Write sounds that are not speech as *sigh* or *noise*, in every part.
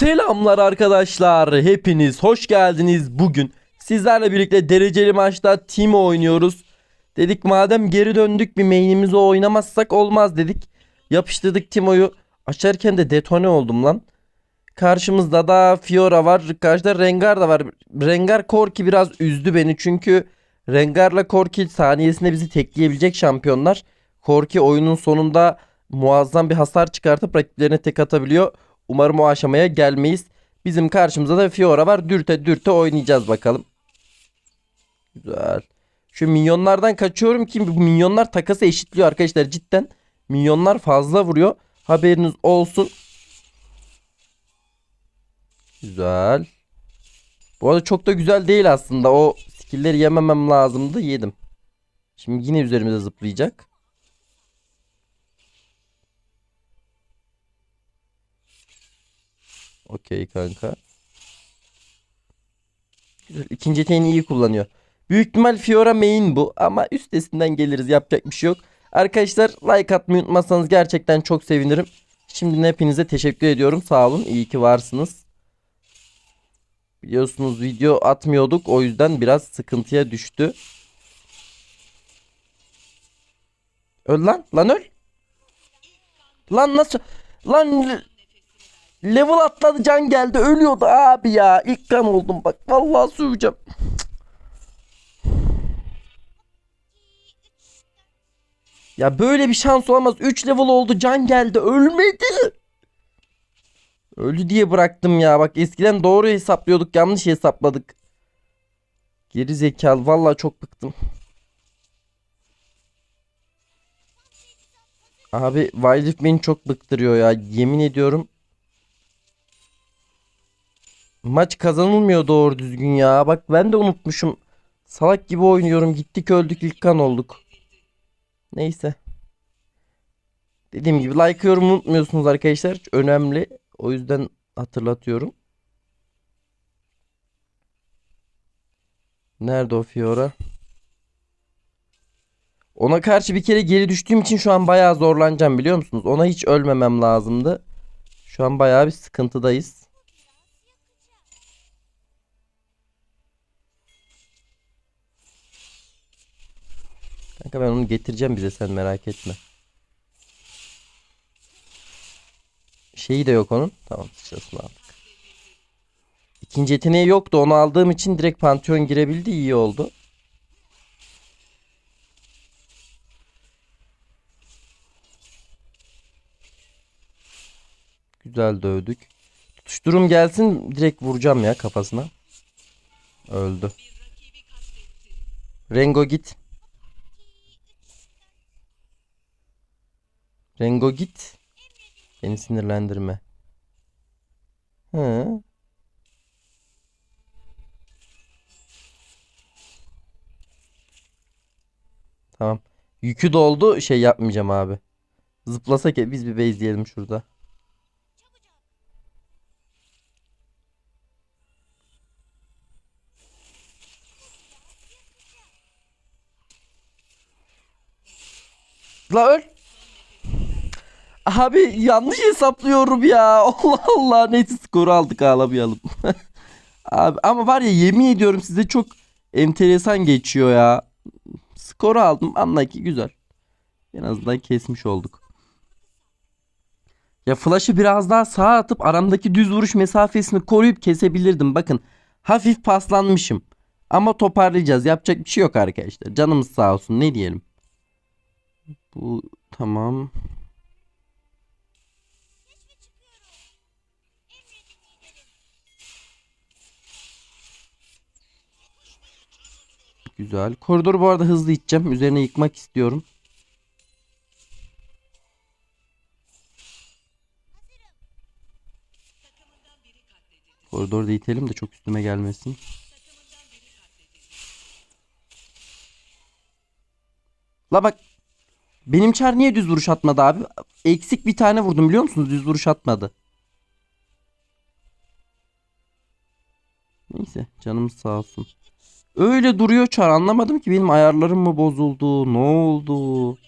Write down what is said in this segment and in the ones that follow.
Selamlar arkadaşlar. Hepiniz hoş geldiniz. Bugün sizlerle birlikte dereceli maçta Timo oynuyoruz. Dedik madem geri döndük bir main'imizi oynamazsak olmaz dedik. Yapıştırdık Timo'yu. Açarken de detone oldum lan. Karşımızda da Fiora var. Karşıda Rengar da var. Rengar Korki biraz üzdü beni çünkü Rengar'la Korki saniyesinde bizi tekleyebilecek şampiyonlar. Korki oyunun sonunda muazzam bir hasar çıkartıp rakiplerine tek atabiliyor. Umarım o aşamaya gelmeyiz. Bizim karşımızda da Fiora var. Dürte dürte oynayacağız bakalım. Güzel. Şu minyonlardan kaçıyorum ki bu minyonlar takası eşitliyor arkadaşlar cidden. Minyonlar fazla vuruyor. Haberiniz olsun. Güzel. Bu arada çok da güzel değil aslında. O skill'leri yememem lazımdı. Yedim. Şimdi yine üzerimize zıplayacak. Okey kanka. Güzel. İkinci yeteneğini iyi kullanıyor. Büyük ihtimal Fiora main bu ama üstesinden geliriz yapacak bir şey yok. Arkadaşlar like atmayı unutmazsanız gerçekten çok sevinirim. Şimdiden hepinize teşekkür ediyorum. Sağ olun. İyi ki varsınız. Biliyorsunuz video atmıyorduk. O yüzden biraz sıkıntıya düştü. Öl lan. Lan öl. Lan nasıl? Lan level atladı can geldi. Ölüyordu abi ya. İlk kan oldum bak. Vallahi söveceğim. Ya böyle bir şans olamaz. 3 level oldu can geldi. Ölmedi. Öldü diye bıraktım ya. Bak eskiden doğru hesaplıyorduk. Yanlış hesapladık. Geri zekalı. Vallahi çok bıktım. Abi Wildlife beni çok bıktırıyor ya. Yemin ediyorum. Maç kazanılmıyor doğru düzgün ya. Bak ben de unutmuşum. Salak gibi oynuyorum. Gittik öldük ilk kan olduk. Neyse. Dediğim gibi like yorum unutmuyorsunuz arkadaşlar. Önemli. O yüzden hatırlatıyorum. Nerede o Fiora? Ona karşı bir kere geri düştüğüm için şu an bayağı zorlanacağım biliyor musunuz? Ona hiç ölmemem lazımdı. Şu an bayağı bir sıkıntıdayız. Kanka ben onu getireceğim bize sen merak etme. Şeyi de yok onun. Tamam sıçrasını aldık. İkinci yeteneği yoktu. Onu aldığım için direkt Pantheon girebildi. iyi oldu. Güzel dövdük. Tutuşturum gelsin direkt vuracağım ya kafasına. Öldü. Rengo git. Rengo git. Beni sinirlendirme. Hı. Tamam. Yükü doldu. Şey yapmayacağım abi. Zıplasak ya biz bir base diyelim şurada. La öl. Abi yanlış hesaplıyorum ya. *laughs* Allah Allah. Neyse skoru aldık ağlamayalım. *laughs* Abi ama var ya yemin ediyorum size çok enteresan geçiyor ya. Skoru aldım. Anla ki güzel. En azından kesmiş olduk. Ya flash'ı biraz daha sağa atıp aramdaki düz vuruş mesafesini koruyup kesebilirdim. Bakın hafif paslanmışım. Ama toparlayacağız. Yapacak bir şey yok arkadaşlar. Canımız sağ olsun. Ne diyelim. Bu tamam. Güzel. Koridoru bu arada hızlı iteceğim. Üzerine yıkmak istiyorum. Koridoru da itelim de çok üstüme gelmesin. La bak. Benim çar niye düz vuruş atmadı abi? Eksik bir tane vurdum biliyor musunuz? Düz vuruş atmadı. Neyse canımız sağ olsun. Öyle duruyor çar anlamadım ki benim ayarlarım mı bozuldu? Ne oldu?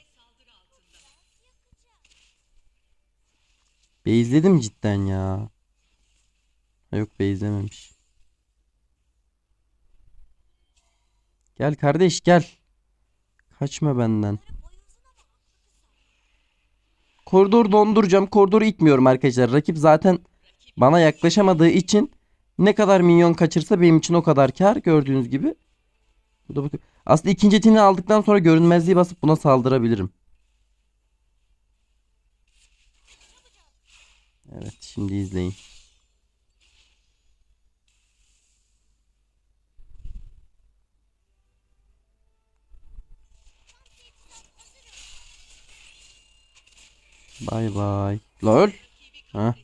Bezledim cidden ya. Yok beyzlememiş. Gel kardeş gel. Kaçma benden. Koridoru donduracağım. Koridoru itmiyorum arkadaşlar. Rakip zaten bana yaklaşamadığı için ne kadar minyon kaçırsa benim için o kadar kar gördüğünüz gibi. Bu da bu. Aslında ikinci etini aldıktan sonra görünmezliği basıp buna saldırabilirim. Evet şimdi izleyin. Bay bay. Lol. Ha.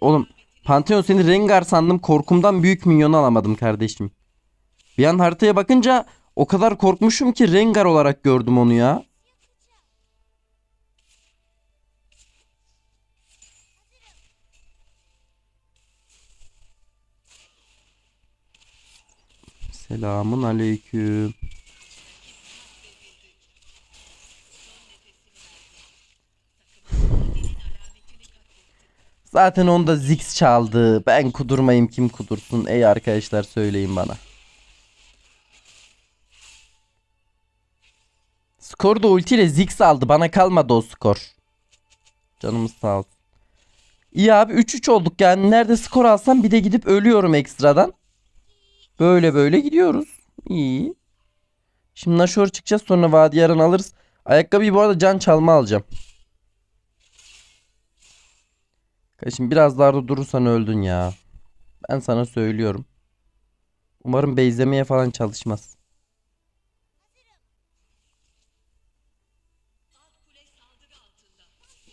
Oğlum Pantheon seni Rengar sandım. Korkumdan büyük minyonu alamadım kardeşim. Bir an haritaya bakınca o kadar korkmuşum ki Rengar olarak gördüm onu ya. Selamun aleyküm. Zaten onda Ziggs çaldı. Ben kudurmayayım kim kudursun? Ey arkadaşlar söyleyin bana. Skor da ultiyle Ziggs aldı. Bana kalmadı o skor. Canımız sağ olsun. İyi abi 3-3 olduk yani. Nerede skor alsam bir de gidip ölüyorum ekstradan. Böyle böyle gidiyoruz. İyi. Şimdi Nashor çıkacağız sonra Vadiyaran alırız. Ayakkabıyı bu arada can çalma alacağım. Kardeşim biraz daha da durursan öldün ya. Ben sana söylüyorum. Umarım beyzlemeye falan çalışmaz.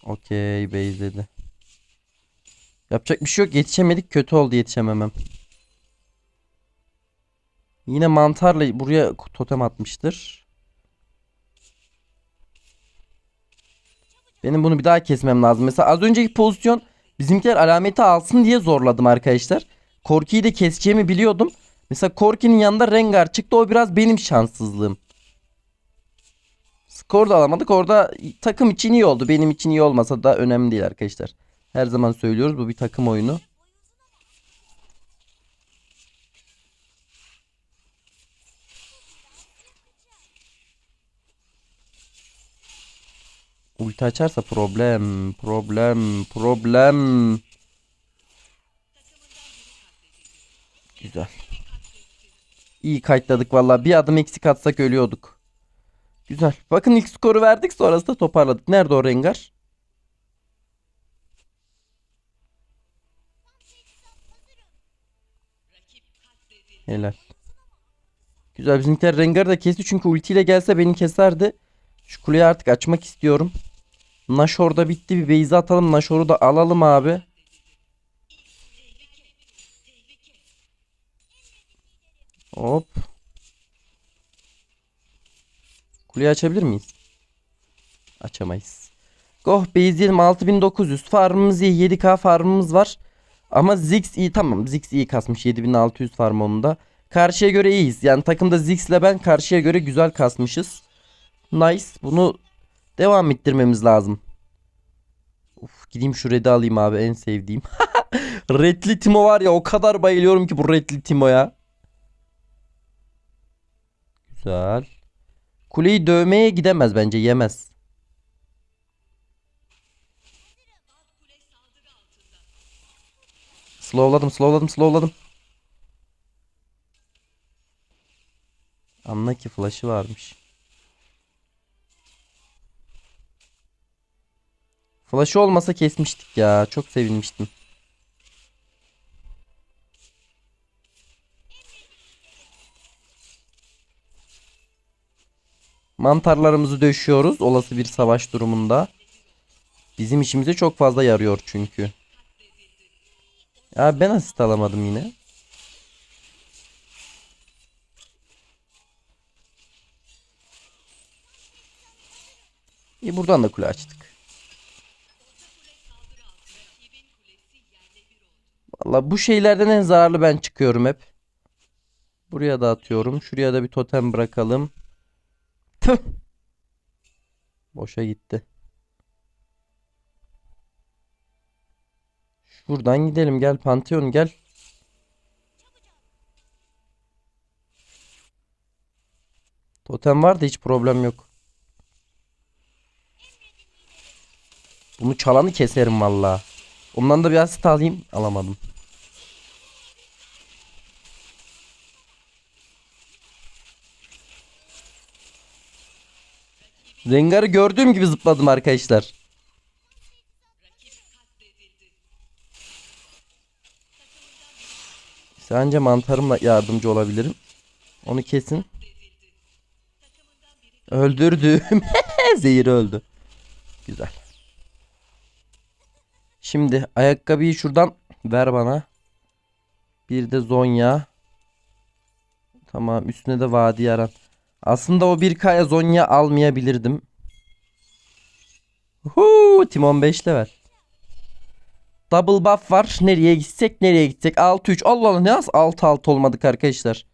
Okey beyzledi. Yapacak bir şey yok. Yetişemedik. Kötü oldu yetişememem. Yine mantarla buraya totem atmıştır. Benim bunu bir daha kesmem lazım. Mesela az önceki pozisyon bizimkiler alameti alsın diye zorladım arkadaşlar. Korki'yi de keseceğimi biliyordum. Mesela Korki'nin yanında Rengar çıktı. O biraz benim şanssızlığım. Skor da alamadık. Orada takım için iyi oldu. Benim için iyi olmasa da önemli değil arkadaşlar. Her zaman söylüyoruz bu bir takım oyunu. Ulti açarsa problem, problem, problem. Güzel. İyi kayıtladık valla. Bir adım eksik atsak ölüyorduk. Güzel. Bakın ilk skoru verdik sonrasında toparladık. Nerede o Rengar? Helal. Güzel bizimkiler Rengar'ı da kesti çünkü ultiyle gelse beni keserdi. Şu kuleyi artık açmak istiyorum. Nashor da bitti. Bir base atalım. Nashor'u da alalım abi. Hop. Kuleyi açabilir miyiz? Açamayız. Goh base diyelim 6900. Farmımız iyi. 7k farmımız var. Ama Ziggs iyi tamam. Ziggs iyi kasmış. 7600 farm onda. Karşıya göre iyiyiz. Yani takımda Ziggs ile ben karşıya göre güzel kasmışız. Nice. Bunu devam ettirmemiz lazım. Uf, gideyim şu red'i alayım abi en sevdiğim. *laughs* Redli Timo var ya o kadar bayılıyorum ki bu Redli Timo'ya. Güzel. Kuleyi dövmeye gidemez bence yemez. Slowladım slowladım slowladım. Anla ki flash'ı varmış. Flash'ı olmasa kesmiştik ya. Çok sevinmiştim. Mantarlarımızı döşüyoruz olası bir savaş durumunda. Bizim işimize çok fazla yarıyor çünkü. Ya ben asist alamadım yine. İyi buradan da kule açtık. Valla bu şeylerden en zararlı ben çıkıyorum hep. Buraya da atıyorum. Şuraya da bir totem bırakalım. Tüh. Boşa gitti. Şuradan gidelim gel Pantheon gel. Totem var da hiç problem yok. Bunu çalanı keserim valla. Ondan da bir asit alayım. Alamadım. Rengar'ı gördüğüm gibi zıpladım arkadaşlar. Sence mantarımla yardımcı olabilirim. Onu kesin. Öldürdüm. *laughs* Zehir öldü. Güzel. Şimdi ayakkabıyı şuradan ver bana. Bir de Zonya. Tamam üstüne de vadi yaran. Aslında o bir kaya Zonya almayabilirdim. Huu, Timon 5 level. Double buff var. Nereye gitsek nereye gitsek. 6-3. Allah Allah ne az 6-6 olmadık arkadaşlar.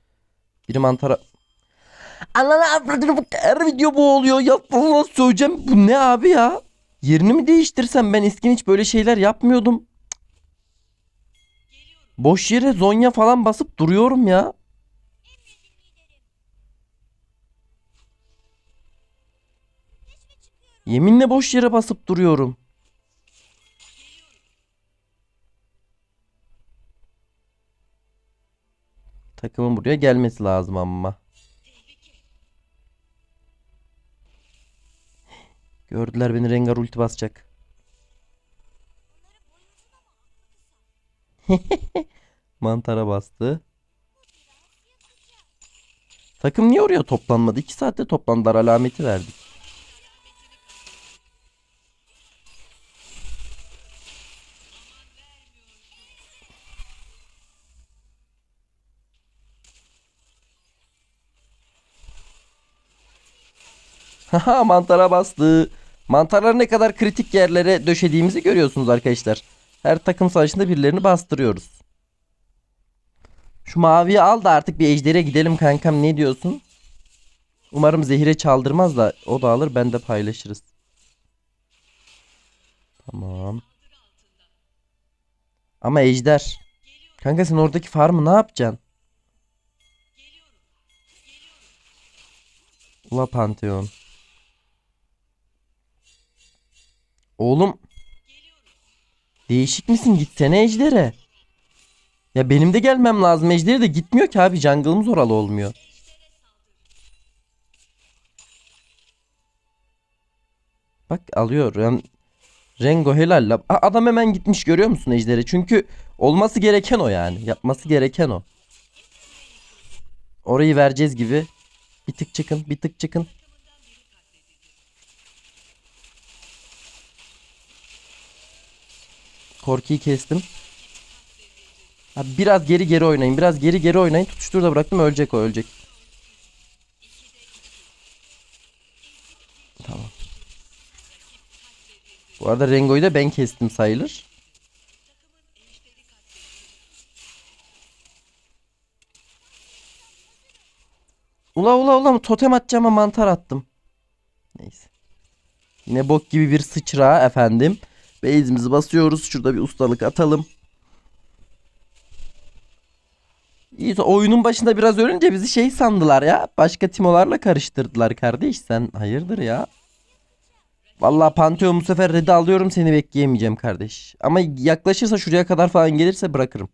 Biri mantara. Bak her video bu oluyor. Ya Allah söyleyeceğim. Bu ne abi ya? Yerini mi değiştirsem ben eskiden hiç böyle şeyler yapmıyordum. Boş yere Zonya falan basıp duruyorum ya. Yeminle boş yere basıp duruyorum. Takımın buraya gelmesi lazım ama. Gördüler beni Rengar ulti basacak. *laughs* Mantara bastı. Takım niye oraya toplanmadı? 2 saatte toplandılar alameti verdik. Haha mantara bastı. Mantarları ne kadar kritik yerlere döşediğimizi görüyorsunuz arkadaşlar. Her takım savaşında birilerini bastırıyoruz. Şu maviyi al da artık bir ejdere gidelim kankam ne diyorsun? Umarım zehire çaldırmaz da o da alır ben de paylaşırız. Tamam. Ama ejder. Kanka sen oradaki farmı ne yapacaksın? Ula Pantheon. Oğlum. Değişik misin? Gitsene ejdere. Ya benim de gelmem lazım ejdere de gitmiyor ki abi. Jungle'ımız oralı olmuyor. Bak alıyor. Yani Rengo helal la. Adam hemen gitmiş görüyor musun ejdere? Çünkü olması gereken o yani. Yapması gereken o. Orayı vereceğiz gibi. Bir tık çıkın, bir tık çıkın. Korki'yi kestim. Biraz geri geri oynayın. Biraz geri geri oynayın. Tutuştur da bıraktım. Ölecek o ölecek. Tamam. Bu arada Rengo'yu da ben kestim sayılır. Ula ula ula totem atacağıma mantar attım. Neyse. Yine bok gibi bir sıçra efendim. Base'imizi basıyoruz. Şurada bir ustalık atalım. İyi oyunun başında biraz ölünce bizi şey sandılar ya. Başka timolarla karıştırdılar kardeş. Sen hayırdır ya. Vallahi Pantheon bu sefer red'i alıyorum seni bekleyemeyeceğim kardeş. Ama yaklaşırsa şuraya kadar falan gelirse bırakırım.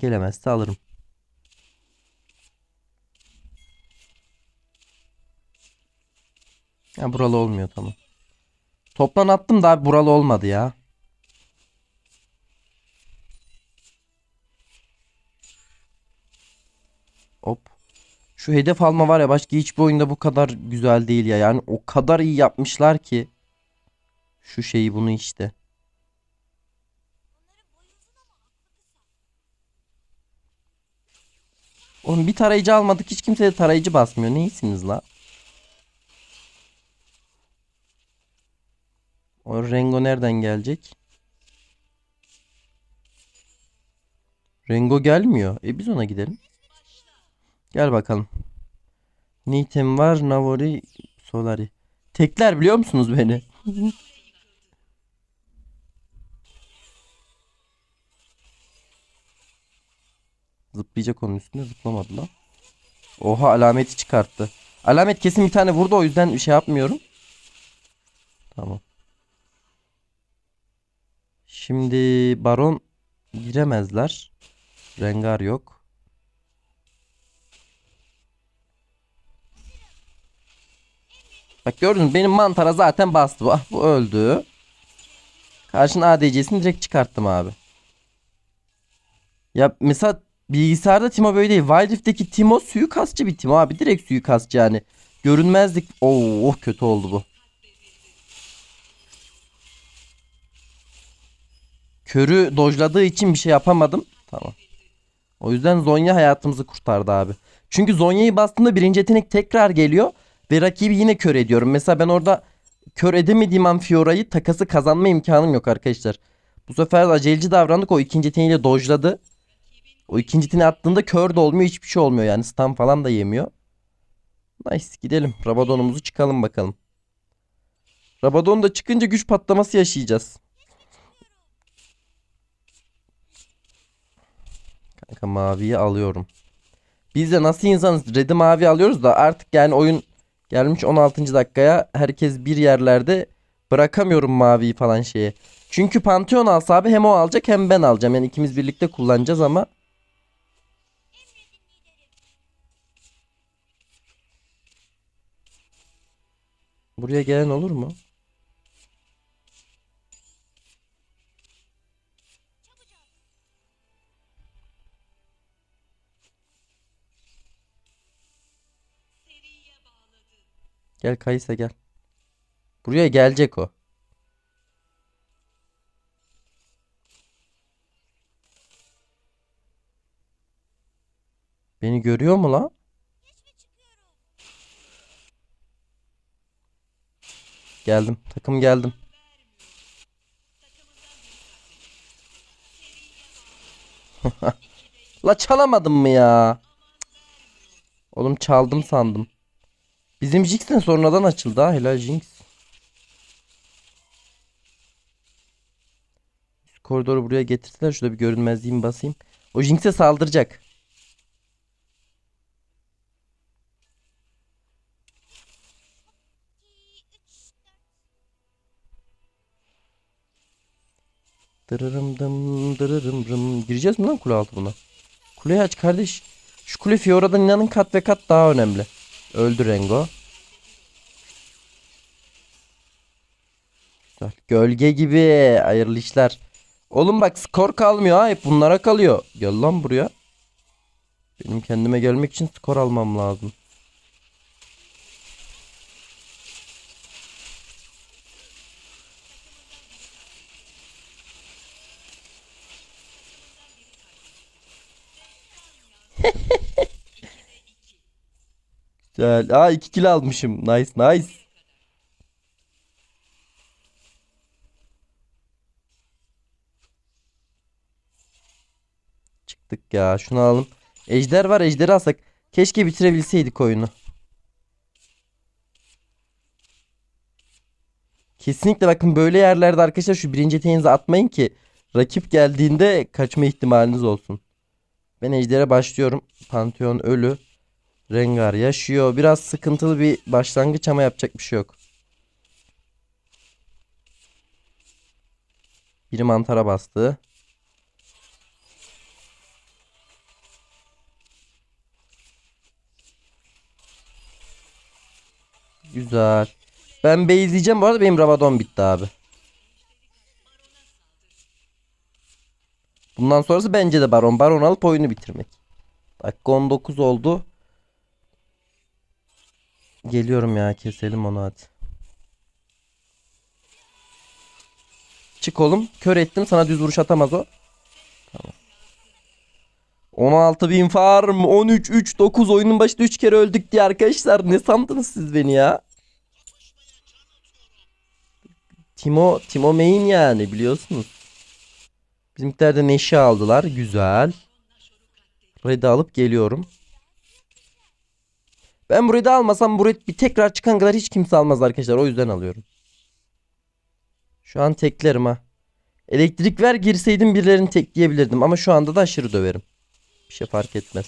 Gelemezse alırım. Ya buralı olmuyor tamam. Toplan attım da abi buralı olmadı ya. Hop. Şu hedef alma var ya başka hiçbir oyunda bu kadar güzel değil ya. Yani o kadar iyi yapmışlar ki. Şu şeyi bunu işte. Oğlum bir tarayıcı almadık hiç kimse de tarayıcı basmıyor. Neysiniz la? O Rengo nereden gelecek? Rengo gelmiyor. E biz ona gidelim. Gel bakalım. Nitem var. Navori. Solari. Tekler biliyor musunuz beni? *laughs* Zıplayacak onun üstüne. Zıplamadı lan. Oha alameti çıkarttı. Alamet kesin bir tane vurdu o yüzden bir şey yapmıyorum. Tamam. Şimdi baron giremezler. Rengar yok. Bak gördün mü benim mantara zaten bastı. Ah bu öldü. Karşın ADC'sini direkt çıkarttım abi. Ya mesela bilgisayarda Timo böyle değil. Wild Rift'teki Timo suikastçı bir Timo abi. Direkt suikastçı yani. Görünmezlik. Oo oh, kötü oldu bu. Körü dojladığı için bir şey yapamadım. Tamam. O yüzden Zonya hayatımızı kurtardı abi. Çünkü Zonya'yı bastığımda birinci yetenek tekrar geliyor. Ve rakibi yine kör ediyorum. Mesela ben orada kör edemediğim an Fiora'yı takası kazanma imkanım yok arkadaşlar. Bu sefer aceleci davrandık. O ikinci yeteneğiyle dojladı. O ikinci yeteneği attığında kör de olmuyor. Hiçbir şey olmuyor yani. Stun falan da yemiyor. Nice gidelim. Rabadon'umuzu çıkalım bakalım. Rabadon da çıkınca güç patlaması yaşayacağız. Kanka maviyi alıyorum. Biz de nasıl insanız? Red'i mavi alıyoruz da artık yani oyun gelmiş 16. dakikaya herkes bir yerlerde bırakamıyorum maviyi falan şeye. Çünkü Pantheon alsa abi hem o alacak hem ben alacağım. Yani ikimiz birlikte kullanacağız ama Buraya gelen olur mu? Gel Kayısa gel. Buraya gelecek o. Beni görüyor mu lan? Geldim. Takım geldim. *laughs* La çalamadım mı ya? Oğlum çaldım sandım. Bizim Jinx de sonradan açıldı ha. Helal Jinx. Üst koridoru buraya getirdiler. Şurada bir görünmezliğimi basayım. O Jinx'e saldıracak. Dırırım dım dırırım rım. Gireceğiz mi lan kule altı buna? Kuleyi aç kardeş. Şu kule Fiora'dan inanın kat ve kat daha önemli. Öldü Rengo. Güzel. Gölge gibi. Hayırlı işler. Oğlum bak skor kalmıyor. Hep bunlara kalıyor. Gel lan buraya. Benim kendime gelmek için skor almam lazım. Güzel. Aa 2 kill almışım. Nice nice. Çıktık ya. Şunu alalım. Ejder var. Ejderi alsak. Keşke bitirebilseydik oyunu. Kesinlikle bakın böyle yerlerde arkadaşlar şu birinci yeteneğinizi atmayın ki rakip geldiğinde kaçma ihtimaliniz olsun. Ben ejdere başlıyorum. Pantheon ölü. Rengar yaşıyor. Biraz sıkıntılı bir başlangıç ama yapacak bir şey yok. Biri mantara bastı. Güzel. Ben base'leyeceğim. Bu arada benim Rabadon bitti abi. Bundan sonrası bence de Baron. Baron alıp oyunu bitirmek. Dakika 19 oldu. Geliyorum ya keselim onu hadi. Çık oğlum. Kör ettim. Sana düz vuruş atamaz o. Tamam. 16 bin farm. 13 3 9 oyunun başında 3 kere öldük diye arkadaşlar. Ne sandınız siz beni ya? Timo, Timo main yani biliyorsunuz. Bizimkiler de Neşe aldılar. Güzel. Red'i alıp geliyorum. Ben bu Red'i almasam bu Red bir tekrar çıkan kadar hiç kimse almaz arkadaşlar. O yüzden alıyorum. Şu an teklerim ha. Elektrik ver girseydim birilerini tekleyebilirdim. Ama şu anda da aşırı döverim. Bir şey fark etmez.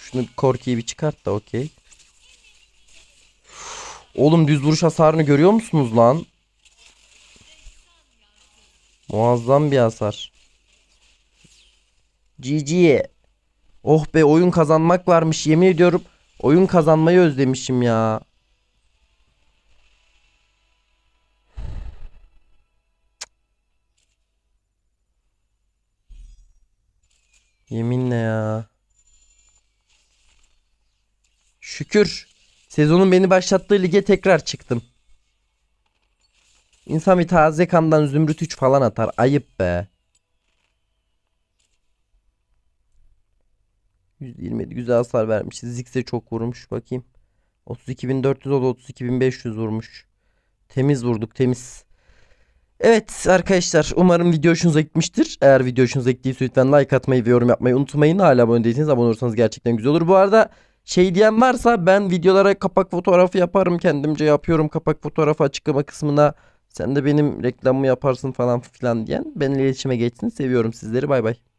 Şunu korkiyi bir çıkart da okey. Oğlum düz vuruş hasarını görüyor musunuz lan? Muazzam bir hasar. GG. Oh be oyun kazanmak varmış yemin ediyorum. Oyun kazanmayı özlemişim ya. Yeminle ya. Şükür. Sezonun beni başlattığı lige tekrar çıktım. İnsan bir taze kandan zümrüt 3 falan atar. Ayıp be. 127 güzel hasar vermişiz. Ziggs'e çok vurmuş. Bakayım. 32.400 o da 32.500 vurmuş. Temiz vurduk temiz. Evet arkadaşlar umarım video hoşunuza gitmiştir. Eğer video hoşunuza gittiyse lütfen like atmayı ve yorum yapmayı unutmayın. Hala abone değilseniz abone olursanız gerçekten güzel olur. Bu arada şey diyen varsa ben videolara kapak fotoğrafı yaparım. Kendimce yapıyorum kapak fotoğrafı açıklama kısmına. Sen de benim reklamımı yaparsın falan filan diyen benimle iletişime geçsin. Seviyorum sizleri bay bay.